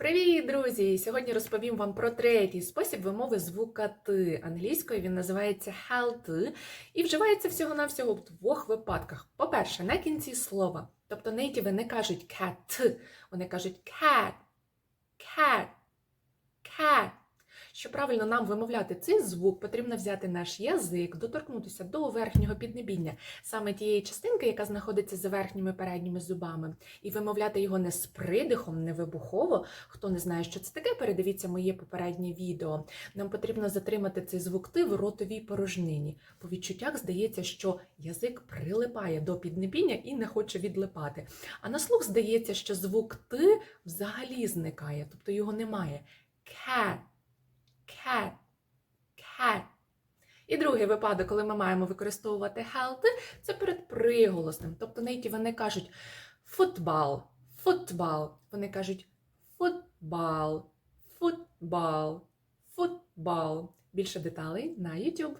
Привіт, друзі! Сьогодні розповім вам про третій спосіб вимови звука Т. Англійською він називається HALT і вживається всього-навсього в двох випадках. По-перше, на кінці слова. Тобто нейтіви не кажуть cat, вони кажуть cat, cat. Щоб правильно нам вимовляти цей звук, потрібно взяти наш язик, доторкнутися до верхнього піднебіння, саме тієї частинки, яка знаходиться за верхніми передніми зубами, і вимовляти його не з придихом, не вибухово. Хто не знає, що це таке, передивіться моє попереднє відео. Нам потрібно затримати цей звук ти в ротовій порожнині. По відчуттях здається, що язик прилипає до піднебіння і не хоче відлипати. А на слух здається, що звук ти взагалі зникає, тобто його немає. Cat, cat, cat. І другий випадок, коли ми маємо використовувати healthy, це перед приголосним. Тобто нейтіви не кажуть футбал, футбал. Вони кажуть футбал, футбал, футбал. Більше деталей на YouTube.